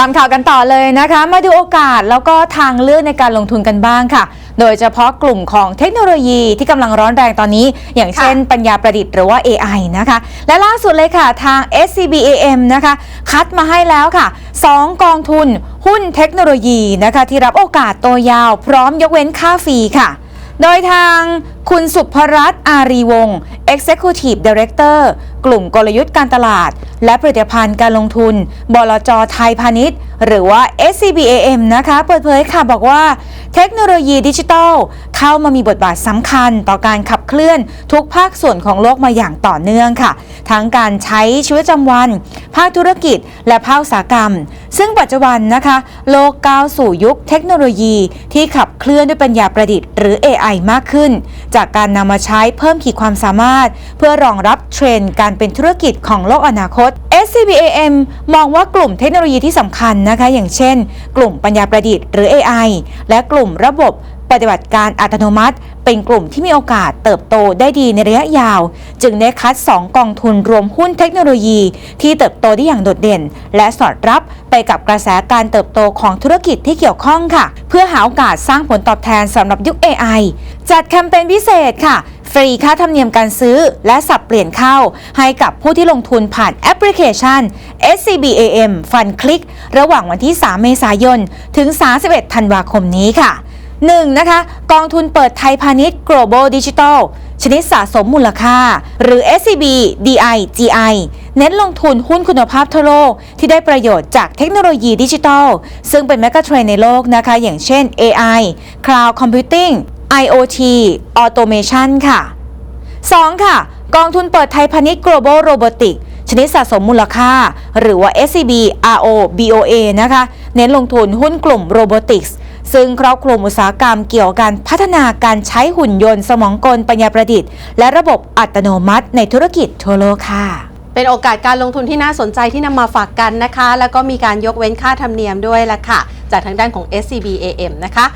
ตามข่าวกันต่อเลยนะคะ มาดูโอกาสแล้วก็ทางเลือกในการลงทุนกันบ้างค่ะ โดยเฉพาะกลุ่มของเทคโนโลยีที่กำลังร้อนแรงตอนนี้ อย่างเช่นปัญญาประดิษฐ์หรือว่า AI นะคะ และล่าสุดเลยค่ะทาง SCBAM นะคะ คัดมาให้แล้วค่ะ 2 กองทุนหุ้นเทคโนโลยีนะคะ ที่รับโอกาสตัวยาวพร้อมยกเว้นค่าฟรีค่ะ โดยทางคุณสุภรัตน์อารีวงศ์ Executive Director กลุ่มกลยุทธ์การตลาด และผลิตภัณฑ์การลงทุน บลจไทยพาณิชย์ หรือว่า SCBAM นะคะ เปิดเผยค่ะบอกว่าเทคโนโลยีดิจิทัล เข้ามามีบทบาทสำคัญต่อการขับเคลื่อนทุกภาคส่วนของโลกมาอย่างต่อเนื่องค่ะ ทั้งการใช้ชีวิตประจำวัน ภาคธุรกิจและภาคอุตสาหกรรม ซึ่งปัจจุบันนะคะ โลกก้าวสู่ยุคเทคโนโลยีที่ขับเคลื่อนด้วยปัญญาประดิษฐ์หรือ AI มากขึ้น จากการนำมาใช้เพิ่มขีดความสามารถ เพื่อรองรับเทรนด์การเป็นธุรกิจของโลกอนาคต SCBAM มองว่ากลุ่มเทคโนโลยีที่สำคัญนะคะ อย่างเช่น กลุ่มปัญญาประดิษฐ์หรือ AI และกลุ่มระบบปฏิบัติการอัตโนมัติ เป็นกลุ่มที่มีโอกาสเติบโตได้ดีในระยะยาว จึงได้คัด 2 กองทุนรวมหุ้นเทคโนโลยี ที่เติบโตได้อย่างโดดเด่น และสอดรับไปกับกระแสการเติบโตของธุรกิจที่เกี่ยวข้องค่ะ เพื่อหาโอกาสสร้างผลตอบแทนสำหรับยุค AI จัดแคมเปญพิเศษค่ะฟรีค่าธรรมเนียมการซื้อและสับเปลี่ยนเข้า ให้กับผู้ที่ลงทุนผ่านแอปพลิเคชัน SCBAM Fun Click ระหว่างวันที่ 3 เมษายน ถึง 31 ธันวาคมนี้ค่ะ 1. นะคะกองทุนเปิดไทยพาณิชย์ Global Digital ชนิดสะสมมูลค่า หรือ SCB DIGI เน้นลงทุนหุ้นคุณภาพทั่วโลก ที่ได้ประโยชน์จากเทคโนโลยีดิจิทัล ซึ่งเป็นแมกะเทรนในโลกนะคะ อย่างเช่น AI Cloud Computing IoT Automation ค่ะ 2. ค่ะ กองทุนเปิดไทยพาณิชย์ global robotic ชนิดสะสมมูลค่า หรือว่า SCB ROBOA นะคะ เน้นลงทุนหุ้นกลุ่ม robotics ซึ่งครอบคลุมอุตสาหกรรมเกี่ยวกับการพัฒนาการใช้หุ่นยนต์สมองกลปัญญาประดิษฐ์ และระบบอัตโนมัติในธุรกิจทั่วโลกค่ะเป็นโอกาสการลงทุนที่น่าสนใจที่นำมาฝากกันนะคะ แล้วก็มีการยกเว้นค่าธรรมเนียมด้วยละค่ะ จากทางด้านของ SCBAM นะคะ